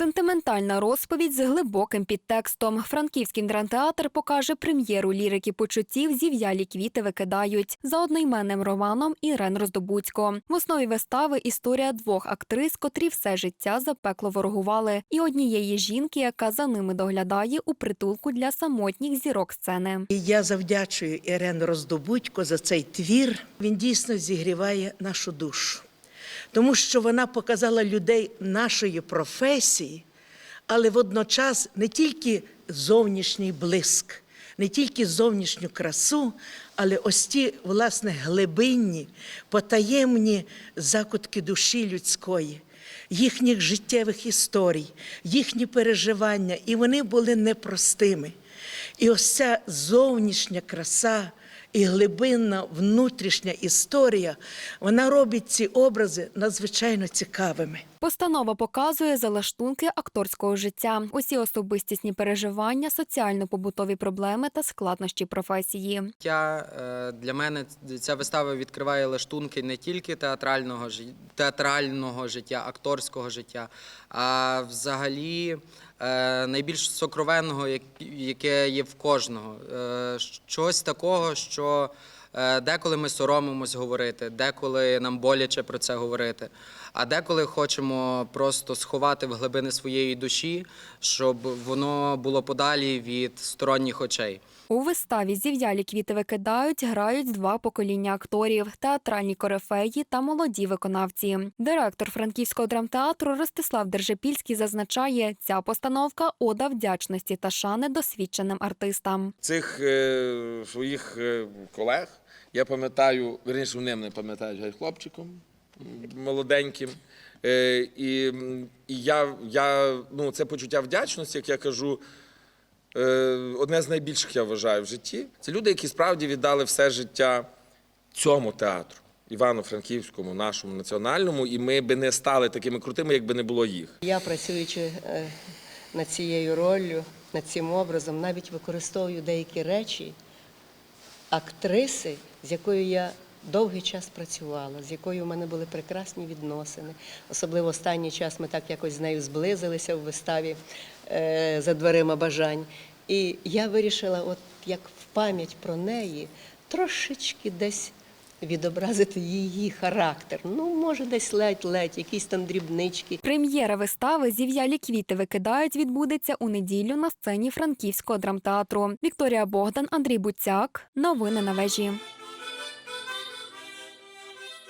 Сентиментальна розповідь з глибоким підтекстом. Франківський драмтеатр покаже прем'єру лірики почуттів зів'ялі квіти викидають за одноіменним романом Ірен Роздобуцько. В основі вистави історія двох актрис, котрі все життя запекло ворогували, і однієї жінки, яка за ними доглядає у притулку для самотніх зірок сцени. Я завдячую Ірен Роздобудько за цей твір. Він дійсно зігріває нашу душу, тому що вона показала людей нашої професії, але водночас не тільки зовнішній блиск, не тільки зовнішню красу, але ось ті, власне, глибинні, потаємні закутки душі людської їхніх життєвих історій, їхні переживання, і вони були непростими. І ось ця зовнішня краса і глибинна внутрішня історія, вона робить ці образи надзвичайно цікавими. Постанова показує залаштунки акторського життя, усі особистісні переживання, соціально-побутові проблеми та складнощі професії. Я е, для мене ця вистава відкриває лаштунки не тільки театрального театрального життя, акторського життя, а взагалі е, найбільш сокровенного, як- яке є в кожного. Е, Щось такого, що деколи ми соромимось говорити, деколи нам боляче про це говорити, а деколи хочемо просто сховати в глибини своєї душі, щоб воно було подалі від сторонніх очей. У виставі зів'ялі квіти викидають, грають два покоління акторів, театральні корифеї та молоді виконавці. Директор франківського драмтеатру Ростислав Держепільський зазначає, ця постановка ода вдячності та шани досвідченим артистам. цих е, своїх е, колег. Я пам'ятаю, верніше, вони мене пам'ятають гай хлопчиком молоденьким. Е, і і я, я, ну, це почуття вдячності, як я кажу, е, одне з найбільших я вважаю в житті. Це люди, які справді віддали все життя цьому театру, Івано-Франківському, нашому національному, і ми би не стали такими крутими, якби не було їх. Я працюючи е, над цією роллю, над цим образом, навіть використовую деякі речі актриси, з якою я довгий час працювала, з якою в мене були прекрасні відносини. Особливо останній час ми так якось з нею зблизилися в виставі е, за дверима бажань. І я вирішила, от як в пам'ять про неї, трошечки десь відобразити її характер. Ну, може, десь ледь-ледь, якісь там дрібнички. Прем'єра вистави Зів'ялі квіти викидають відбудеться у неділю на сцені франківського драмтеатру. Вікторія Богдан, Андрій Буцяк. Новини на вежі.